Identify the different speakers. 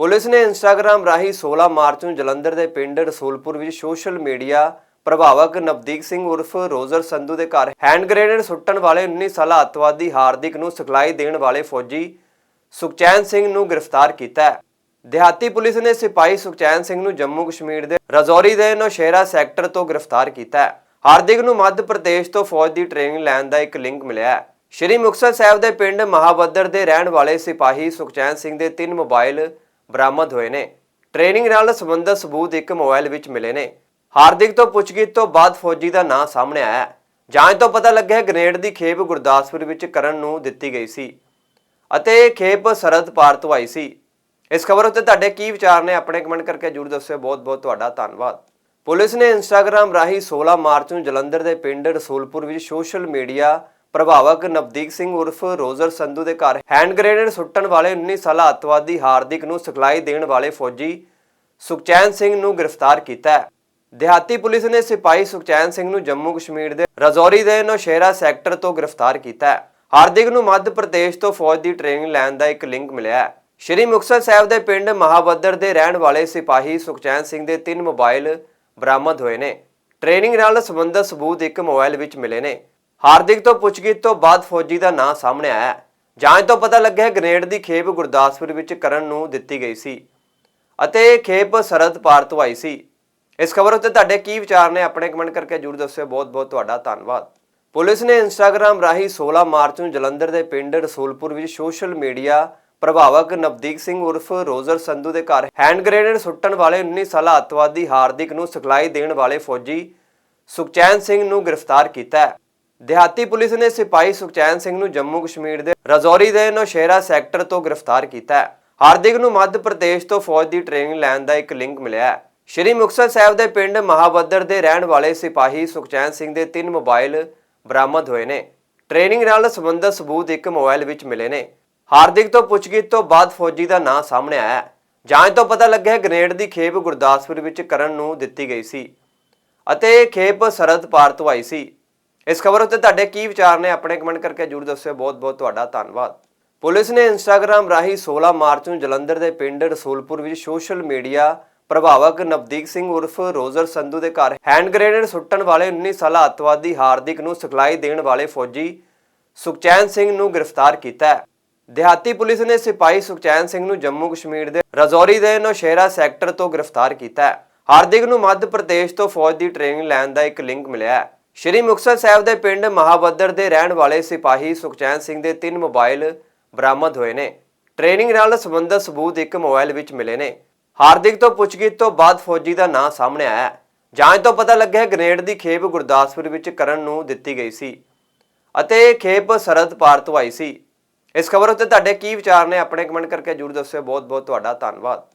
Speaker 1: Police ਨੇ Instagram ਰਾਹੀਂ 16 March ਨੂੰ ਜਲੰਧਰ ਦੇ ਪਿੰਡ ਰਸੂਲਪੁਰ ਵਿੱਚ ਸੋਸ਼ਲ ਮੀਡੀਆ ਪ੍ਰਭਾਵਕ ਨਵਦੀਪ ਸਿੰਘ ਉਰਫ ਰੋਜ਼ਰ ਸੰਧੂ ਦੇ ਘਰ ਹੈਂਡ ਗ੍ਰੇਨੇਡ ਸੁੱਟਣ ਵਾਲੇ 19 ਸਾਲਾ ਅੱਤਵਾਦੀ ਹਾਰਦਿਕ ਨੂੰ ਸਿਖਲਾਈ ਦੇਣ ਵਾਲੇ ਫੌਜੀ ਸੁਖਚੈਨ ਸਿੰਘ ਨੂੰ ਗ੍ਰਿਫਤਾਰ ਕੀਤਾ ਹੈ। ਦਿਹਾਤੀ ਪੁਲਿਸ ਨੇ ਸਿਪਾਹੀ ਸੁਖਚੈਨ ਸਿੰਘ ਨੂੰ ਜੰਮੂ ਕਸ਼ਮੀਰ ਦੇ ਰਜੌਰੀ ਦੇ ਨੌਸ਼ੇਰਾ ਸੈਕਟਰ ਤੋਂ ਗ੍ਰਿਫਤਾਰ ਕੀਤਾ ਹੈ। ਹਾਰਦਿਕ ਨੂੰ ਮੱਧ ਪ੍ਰਦੇਸ਼ ਤੋਂ ਫੌਜ ਦੀ ਟ੍ਰੇਨਿੰਗ ਲੈਣ ਦਾ ਇੱਕ ਲਿੰਕ ਮਿਲਿਆ ਹੈ। ਸ਼੍ਰੀ ਮੁਕਤਸਰ ਸਾਹਿਬ ਦੇ ਪਿੰਡ ਮਹਾਬੱਦਰ ਦੇ ਰਹਿਣ ਵਾਲੇ ਸਿਪਾਹੀ ਸੁਖਚੈਨ ਸਿੰਘ ਦੇ ਤਿੰਨ ਮੋਬਾਈਲ ਬਰਾਮਦ ਹੋਏ ਨੇ। ਟ੍ਰੇਨਿੰਗ ਨਾਲ ਸੰਬੰਧਿਤ ਸਬੂਤ ਇੱਕ ਮੋਬਾਈਲ ਵਿੱਚ ਮਿਲੇ ਨੇ। ਹਾਰਦਿਕ ਤੋਂ ਪੁੱਛਗਿੱਛ ਤੋਂ ਬਾਅਦ ਫੌਜੀ ਦਾ ਨਾਂ ਸਾਹਮਣੇ ਆਇਆ। ਜਾਂਚ ਤੋਂ ਪਤਾ ਲੱਗਿਆ ਗ੍ਰੇਨੇਡ ਦੀ ਖੇਪ ਗੁਰਦਾਸਪੁਰ ਵਿੱਚ ਕਰਨ ਨੂੰ ਦਿੱਤੀ ਗਈ ਸੀ ਅਤੇ ਇਹ ਖੇਪ ਸਰਹੱਦ ਪਾਰ ਤੋਂ ਆਈ ਸੀ। ਇਸ ਖਬਰ ਉੱਤੇ ਤੁਹਾਡੇ ਕੀ ਵਿਚਾਰ ਨੇ ਆਪਣੇ ਕਮੈਂਟ ਕਰਕੇ ਜਰੂਰ ਦੱਸਿਓ। ਬਹੁਤ ਬਹੁਤ ਤੁਹਾਡਾ ਧੰਨਵਾਦ। ਪੁਲਿਸ ਨੇ ਇੰਸਟਾਗ੍ਰam ਰਾਹੀਂ 16 ਮਾਰਚ ਨੂੰ ਜਲੰਧਰ ਦੇ ਪਿੰਡ ਰਸੂਲਪੁਰ ਵਿੱਚ ਸੋਸ਼ਲ ਮੀਡੀਆ ਪ੍ਰਭਾਵਕ ਨਵਦੀਪ ਸਿੰਘ ਉਰਫ ਰੋਜ਼ਰ ਸੰਧੂ ਦੇ ਘਰ ਹੈਂਡ ਗ੍ਰੇਨੇਡ ਸੁੱਟਣ ਵਾਲੇ 19 ਸਾਲਾ ਅੱਤਵਾਦੀ ਹਾਰਦਿਕ ਨੂੰ ਸਿਖਲਾਈ ਦੇਣ ਵਾਲੇ ਫੌਜੀ ਸੁਖਚੈਨ ਸਿੰਘ ਨੂੰ ਗ੍ਰਿਫਤਾਰ ਕੀਤਾ ਹੈ। ਦਿਹਾਤੀ ਪੁਲਿਸ ਨੇ ਸਿਪਾਹੀ ਸੁਖਚੈਨ ਸਿੰਘ ਨੂੰ ਜੰਮੂ ਕਸ਼ਮੀਰ ਦੇ ਰਜੌਰੀ ਦੇ ਨੌਸ਼ੇਰਾ ਸੈਕਟਰ ਤੋਂ ਗ੍ਰਿਫਤਾਰ ਕੀਤਾ ਹੈ। ਹਾਰਦਿਕ ਨੂੰ ਮੱਧ ਪ੍ਰਦੇਸ਼ ਤੋਂ ਫੌਜ ਦੀ ਟ੍ਰੇਨਿੰਗ ਲੈਣ ਦਾ ਇੱਕ ਲਿੰਕ ਮਿਲਿਆ ਹੈ। ਸ਼੍ਰੀ ਮੁਕਤਸਰ ਸਾਹਿਬ ਦੇ ਪਿੰਡ ਮਹਾਬੱਦਰ ਦੇ ਰਹਿਣ ਵਾਲੇ ਸਿਪਾਹੀ ਸੁਖਚੈਨ ਸਿੰਘ ਦੇ ਤਿੰਨ ਮੋਬਾਈਲ ਬਰਾਮਦ ਹੋਏ ਨੇ। ਟ੍ਰੇਨਿੰਗ ਨਾਲ ਸੰਬੰਧਿਤ ਸਬੂਤ ਇੱਕ ਮੋਬਾਈਲ ਵਿੱਚ ਮਿਲੇ ਨੇ। ਹਾਰਦਿਕ ਤੋਂ ਪੁੱਛਗਿੱਛ ਤੋਂ ਬਾਅਦ ਫੌਜੀ ਦਾ ਨਾਂ ਸਾਹਮਣੇ ਆਇਆ। ਹੈ। ਜਾਂਚ ਤੋਂ ਪਤਾ ਲੱਗਿਆ ਗ੍ਰੇਨੇਡ ਦੀ ਖੇਪ ਗੁਰਦਾਸਪੁਰ ਵਿੱਚ ਕਰਨ ਨੂੰ ਦਿੱਤੀ ਗਈ ਸੀ ਅਤੇ ਇਹ ਖੇਪ ਸਰਹੱਦ ਪਾਰ ਤੋਂ ਆਈ ਸੀ। ਇਸ ਖਬਰ ਉੱਤੇ ਤੁਹਾਡੇ ਕੀ ਵਿਚਾਰ ਨੇ ਆਪਣੇ ਕਮੈਂਟ ਕਰਕੇ ਜਰੂਰ ਦੱਸਿਓ। ਬਹੁਤ ਬਹੁਤ ਤੁਹਾਡਾ ਧੰਨਵਾਦ। ਪੁਲਿਸ ਨੇ ਇੰਸਟਾਗ੍ਰam ਰਾਹੀਂ 16 ਮਾਰਚ ਨੂੰ ਜਲੰਧਰ ਦੇ ਪਿੰਡ ਰਸੂਲਪੁਰ ਵਿੱਚ ਸੋਸ਼ਲ ਮੀਡੀਆ ਪ੍ਰਭਾਵਕ ਨਵਦੀਪ ਸਿੰਘ ਉਰਫ ਰੋਜ਼ਰ ਸੰਧੂ ਦੇ ਘਰ ਹੈਂਡ ਗ੍ਰੇਨੇਡ ਸੁੱਟਣ ਵਾਲੇ 19 ਸਾਲਾ ਅੱਤਵਾਦੀ ਹਾਰਦਿਕ ਨੂੰ ਸਿਖਲਾਈ ਦੇਣ ਵਾਲੇ ਫੌਜੀ ਸੁਖਚੈਨ ਸਿੰਘ ਨੂੰ ਗ੍ਰਿਫਤਾਰ ਕੀਤਾ ਹੈ। ਦਿਹਾਤੀ ਪੁਲਿਸ ਨੇ ਸਿਪਾਹੀ ਸੁਖਚੈਨ ਸਿੰਘ ਨੂੰ ਜੰਮੂ ਕਸ਼ਮੀਰ ਦੇ ਰਜੌਰੀ ਦੇ ਨੌਸ਼ੇਰਾ ਸੈਕਟਰ ਤੋਂ ਗ੍ਰਿਫਤਾਰ ਕੀਤਾ ਹੈ। ਹਾਰਦਿਕ ਨੂੰ ਮੱਧ ਪ੍ਰਦੇਸ਼ ਤੋਂ ਫੌਜ ਦੀ ਟ੍ਰੇਨਿੰਗ ਲੈਣ ਦਾ ਇੱਕ ਲਿੰਕ ਮਿਲਿਆ ਹੈ। ਸ਼੍ਰੀ ਮੁਕਤਸਰ ਸਾਹਿਬ ਦੇ ਪਿੰਡ ਮਹਾਬੱਦਰ ਦੇ ਰਹਿਣ ਵਾਲੇ ਸਿਪਾਹੀ ਸੁਖਚੈਨ ਸਿੰਘ ਦੇ ਤਿੰਨ ਮੋਬਾਈਲ ਬਰਾਮਦ ਹੋਏ ਨੇ। ਟ੍ਰੇਨਿੰਗ ਨਾਲ ਸੰਬੰਧਿਤ ਸਬੂਤ ਇੱਕ ਮੋਬਾਈਲ ਵਿੱਚ ਮਿਲੇ ਨੇ। ਹਾਰਦਿਕ ਤੋਂ ਪੁੱਛਗਿੱਛ ਤੋਂ ਬਾਅਦ ਫੌਜੀ ਦਾ ਨਾਂ ਸਾਹਮਣੇ ਆਇਆ ਜਾਂਚ ਤੋਂ ਪਤਾ ਲੱਗਿਆ ਗ੍ਰੇਨੇਡ ਦੀ ਖੇਪ ਗੁਰਦਾਸਪੁਰ ਵਿੱਚ ਕਰਨ ਨੂੰ ਦਿੱਤੀ ਗਈ ਸੀ ਅਤੇ ਇਹ ਖੇਪ ਸਰਹੱਦ ਪਾਰ ਤੋਂ ਆਈ ਸੀ। ਇਸ ਖਬਰ ਉੱਤੇ ਤੁਹਾਡੇ ਕੀ ਵਿਚਾਰ ਨੇ ਆਪਣੇ ਕਮੈਂਟ ਕਰਕੇ ਜਰੂਰ ਦੱਸਿਓ। ਬਹੁਤ ਬਹੁਤ ਤੁਹਾਡਾ ਧੰਨਵਾਦ। ਪੁਲਿਸ ਨੇ ਇੰਸਟਾਗ੍ਰam ਰਾਹੀਂ 16 ਮਾਰਚ ਨੂੰ ਜਲੰਧਰ ਦੇ ਪਿੰਡ ਰਸੂਲਪੁਰ ਵਿੱਚ ਸੋਸ਼ਲ ਮੀਡੀਆ ਪ੍ਰਭਾਵਕ ਨਵਦੀਪ ਸਿੰਘ ਉਰਫ ਰੋਜ਼ਰ ਸੰਧੂ ਦੇ ਘਰ ਹੈਂਡ ਗ੍ਰੇਨੇਡ ਸੁੱਟਣ ਵਾਲੇ 19 ਸਾਲਾ ਅੱਤਵਾਦੀ ਹਾਰਦਿਕ ਨੂੰ ਸਿਖਲਾਈ ਦੇਣ ਵਾਲੇ ਫੌਜੀ ਸੁਖਚੈਨ ਸਿੰਘ ਨੂੰ ਗ੍ਰਿਫਤਾਰ ਕੀਤਾ ਹੈ। ਦਿਹਾਤੀ ਪੁਲਿਸ ਨੇ ਸਿਪਾਹੀ ਸੁਖਚੈਨ ਸਿੰਘ ਨੂੰ ਜੰਮੂ ਕਸ਼ਮੀਰ ਦੇ ਰਜੌਰੀ ਦੇ ਨੌਸ਼ੇਰਾ ਸੈਕਟਰ ਤੋਂ ਗ੍ਰਿਫਤਾਰ ਕੀਤਾ ਹੈ। ਹਾਰਦਿਕ ਨੂੰ ਮੱਧ ਪ੍ਰਦੇਸ਼ ਤੋਂ ਫੌਜ ਦੀ ਟ੍ਰੇਨਿੰਗ ਲੈਣ ਦਾ ਇੱਕ ਲਿੰਕ ਮਿਲਿਆ ਹੈ। ਸ਼੍ਰੀ ਮੁਕਤਸਰ ਸਾਹਿਬ ਦੇ ਪਿੰਡ ਮਹਾਬੱਦਰ ਦੇ ਰਹਿਣ ਵਾਲੇ ਸਿਪਾਹੀ ਸੁਖਚੈਨ ਸਿੰਘ ਦੇ ਤਿੰਨ ਮੋਬਾਈਲ ਬਰਾਮਦ ਹੋਏ ਨੇ। ਟ੍ਰੇਨਿੰਗ ਨਾਲ ਸੰਬੰਧਿਤ ਸਬੂਤ ਇੱਕ ਮੋਬਾਈਲ ਵਿੱਚ ਮਿਲੇ ਨੇ। ਹਾਰਦਿਕ ਤੋਂ ਪੁੱਛਗਿੱਛ ਤੋਂ ਬਾਅਦ ਫੌਜੀ ਦਾ ਨਾਂ ਸਾਹਮਣੇ ਆਇਆ ਜਾਂਚ ਤੋਂ ਪਤਾ ਲੱਗਿਆ ਗ੍ਰੇਨੇਡ ਦੀ ਖੇਪ ਗੁਰਦਾਸਪੁਰ ਵਿੱਚ ਕਰਨ ਨੂੰ ਦਿੱਤੀ ਗਈ ਸੀ ਅਤੇ ਇਹ ਖੇਪ ਸਰਹੱਦ ਪਾਰ ਤੋਂ ਆਈ ਸੀ। ਇਸ ਖਬਰ ਉੱਤੇ ਤੁਹਾਡੇ ਕੀ ਵਿਚਾਰ ਨੇ, ਆਪਣੇ ਕਮੈਂਟ ਕਰਕੇ ਜਰੂਰ ਦੱਸਿਓ। ਬਹੁਤ ਬਹੁਤ ਤੁਹਾਡਾ ਧੰਨਵਾਦ।